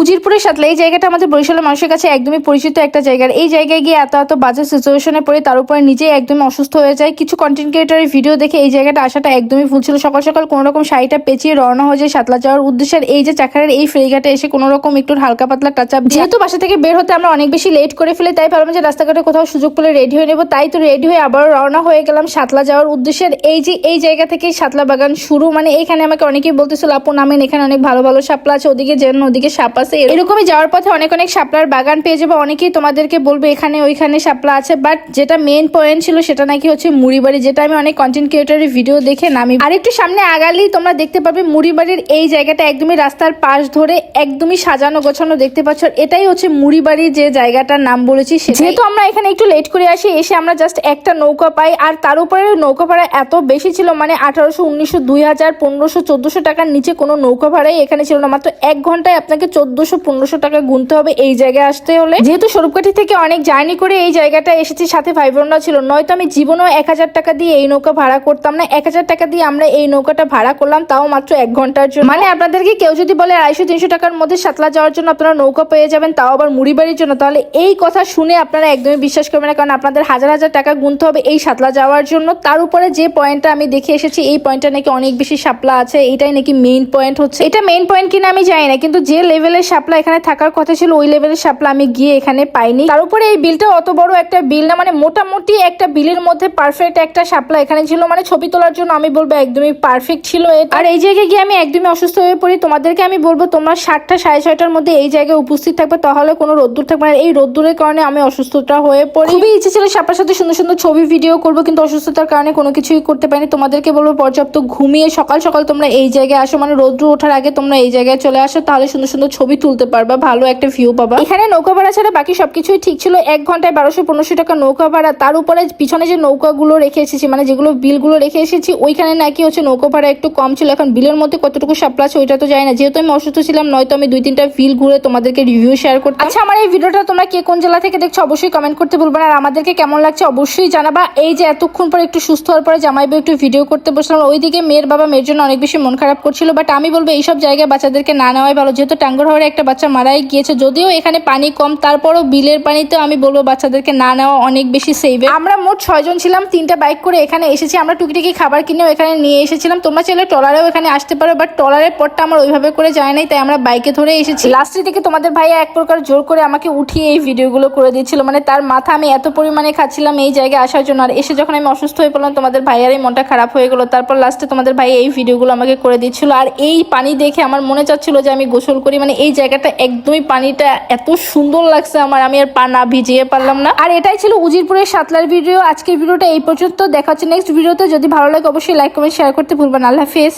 উজিরপুরের সাতলা এই জায়গাটা আমাদের বরিশালের মানুষের কাছে একদমই পরিচিত একটা জায়গা। এই জায়গায় গিয়ে এত এত বাজে সিচুয়েশনে পড়ে, তার উপরে নিজেই একদমই অসুস্থ হয়ে যায়। কিছু কন্টেন্ট ক্রিয়েটারের ভিডিও দেখে এই জায়গাটা আসাটা একদমই ভুল ছিল। সকাল সকাল কোনো রকম শাড়িটা পেঁচিয়ে রওনা হয়ে যায় সাতলা যাওয়ার উদ্দেশ্যে। এই যে চাকারের এই ফেরিঘাটে এসে কোনো রকম একটু হালকা পাতলা টাচ আপ যেহেতু বাসা থেকে বের হতে আমরা অনেক বেশি লেট করে ফেলে, তাই ভাবলাম যে রাস্তাঘাটে কোথাও সুযোগ পেলে রেডি হয়ে নেব। তাই তো রেডি হয়ে আবারও রওনা হয়ে গেলাম সাতলা যাওয়ার উদ্দেশ্যে। এই যে এই জায়গা থেকে সাতলা বাগান শুরু মানে এইখানে আমাকে অনেকেই বলতেছিল, আপু, নামেন, এখানে অনেক ভালো ভালো সাপলা আছে, ওদিকে যেন, ওদিকে সাপ আছে। এরকমই যাওয়ার পথে অনেক অনেক শাপলার বাগান পেয়ে যাব। অনেকেই তোমাদেরকে বলবে, এখানে, ওইখানে শাপলা আছে। বাট যেটা মেন পয়েন্ট ছিল সেটা নাকি হচ্ছে মুড়িবাড়ি, যেটা আমি অনেক কন্টেন্ট ক্রিয়েটারের ভিডিও দেখে নামি। আর একটু সামনে আগালেই তোমরা দেখতে পাবে মুড়িবাড়ির এই জায়গাটা একদমই রাস্তার পাশ ধরে একদমই সাজানো গোছানো দেখতে পাচ্ছ। এটাই হচ্ছে মুড়িবাড়ির যে জায়গাটার নাম বলেছি। যেহেতু আমরা এখানে একটু লেট করে আসি, এসে আমরা জাস্ট একটা নৌকা পাই। আর তার উপরে নৌকা ভাড়া এত বেশি ছিল মানে আঠারোশো, উনিশশো, দুই হাজার, পনেরোশো, চোদ্দশো টাকার নিচে কোনো নৌকা ভাড়াই এখানে ছিল না। মাত্র এক ঘন্টায় আপনাকে চোদ্দশো, পনেরোশো টাকা গুনতে হবে এই জায়গায় আসতে হলে। যেহেতু স্বরূপকাঠি থেকে অনেক জার্নি করে এই জায়গাটা এসেছি, সাথে বোনরা ছিল। নয়তো আমি জীবনেও এক হাজার টাকা দিয়ে এই নৌকা ভাড়া করতাম না। এক হাজার টাকা দিয়ে আমরা এই নৌকাটা ভাড়া করলাম, তাও মাত্র এক ঘণ্টার জন্য। মানে আপনাদেরকে কেউ যদি বলে আড়াইশো, তিনশো টাকার মধ্যে সাতলা যাওয়ার জন্য আপনারা নৌকা পেয়ে যাবেন, তাও আবার মুড়িবাড়ির জন্য। তাহলে এই কথা শুনে আপনারা একদমই বিশ্বাস করবেন না, কারণ আপনাদের হাজার হাজার টাকা গুনতে হবে এই সাতলা যাওয়ার জন্য। তার উপরে যে পয়েন্টটা আমি দেখে এসেছি, এই পয়েন্টটা নাকি অনেক বেশি সাপলা আছে এটাই নাকি মেইন পয়েন্ট হচ্ছে। এটা মেইন পয়েন্ট কিনা আমি জানি না, কিন্তু যে লেভেলের সাপলা এখানে থাকার কথা ছিল, ওই লেভেলের সাপলা আমি গিয়ে এখানে পাইনি। তার উপরে এই বিলটা অত বড় একটা বিল না মানে মোটামুটি একটা বিলের মধ্যে পারফেক্ট একটা সাপলা এখানে ছিল মানে ছবি তোলার জন্য আমি বলব একদমই পারফেক্ট ছিল আর এই জায়গায় গিয়ে আমি একদমই অসুস্থ হয়ে পড়ি। তোমাদেরকে আমি বলব, তোমরা সাতটা সাড়ে ছয়টার মধ্যে এই জায়গায় উপস্থিত থাকবে, তাহলে কোনো রোদ্দুর থাকবে না। এই রোদ্দুরের কারণে আমি অসুস্থতা হয়ে পড়ি। খুবই ইচ্ছে ছিল সাপার সাথে সুন্দর সুন্দর ছবি ভিডিও করব, কিন্তু অসুস্থতার কারণে কোনো কিছুই করতে পারিনি। তোমাদেরকে বলব, পর্যাপ্ত ঘুমিয়ে সকাল সকাল তোমরা এই জায়গায় আসো মানে রোদ্র ওঠার আগে তোমরা এই জায়গায় চলে আসো, তাহলে সুন্দর সুন্দর ছবি তুলতে পারবা ভালো একটা ভিউ পাবা। এখানে নৌকা ভাড়া ছাড়া বাকি সবকিছুই ঠিক ছিল। এক ঘন্টায় বারোশো পনেরোশো টাকা নৌকা ভাড়া। তার উপরে পিছনে যে নৌকাগুলো রেখে এসেছি মানে যেগুলো বিলগুলো রেখে এসেছি ওইখানে নাকি হচ্ছে নৌকা ভাড়া একটু কম ছিল। এখন বিলের মধ্যে কতটুকু সাপ্লা আছে ওইটা তো জানি না। যেহেতু আমি অসুস্থ ছিলাম নয়তো আমি দুই তিনটা বিল ঘুরে তোমাদেরকে রিভিউ শেয়ার করতে আচ্ছা আমার এই ভিডিওটা তোমরা কে কোন জেলা থেকে দেখছ অবশ্যই কমেন্ট করতে বলব না। আর আমাদেরকে কেমন লাগছে অবশ্যই জানাবা। এই যে এতক্ষণ পরে একটু সুস্থ হওয়ার পরে জামাইবে একটু ভিডিও করতে বসলাম। ওইদিকে মেয়ের বাবা মেয়ের জন্য অনেক বেশি মন খারাপ করছিল। বাট আমি বলব এইসব জায়গায় বাচ্চাদেরকে না নেওয়াই ভালো। যেহেতু টাঙ্গর হাওড়ে একটা বাচ্চা মারাই গিয়েছে। যদিও এখানে পানি কম, তারপরও বিলের পানিতে আমি বলব বাচ্চাদেরকে না নেওয়া অনেক বেশি সেভ আমরা মোট ছয়জন ছিলাম, তিনটা বাইক করে এখানে এসেছি। আমরা টুকিটাকি খাবার কিনেও এখানে নিয়ে এসেছিলাম। তোমরা চাইলে ট্রলারেও এখানে আসতে পারো বাট ট্রলারের পরটা আমার ওইভাবে করে যায় নাই, তাই আমরা বাইকে ধরে এসেছি। লাস্টের দিকে তোমাদের ভাইয়া এক প্রকার জোর করে আমাকে উঠিয়ে এই ভিডিওগুলো করে দিয়েছিল। মানে তার মাথা আমি এত পরিমাণে খাচ্ছিলাম এই জায়গায় আসার জন্য। আর এসে যখন আমি অসুস্থ হয়ে পড়লাম, তোমাদের ভাইয়ারই মনটা খারাপ হয়ে গেলো। তারপর লাস্টে তোমাদের ভাই এই ভিডিওগুলো আমাকে করে দিচ্ছিল আর এই পানি দেখে আমার মনে চাচ্ছিল যে আমি গোসল করি। মানে এই জায়গাটা একদমই পানিটা এত সুন্দর লাগছে আমার, আমি আর পানা ভিজিয়ে পারলাম না। আর এটাই ছিল উজিরপুরের সাতলার ভিডিও। আজকের ভিডিওটা এই পর্যন্ত। দেখা হচ্ছে নেক্সট ভিডিওতে যদি ভালো লাগে, অবশ্যই লাইক কমেন্ট শেয়ার করতে ভুলবেন আল্লাহ হাফেজ।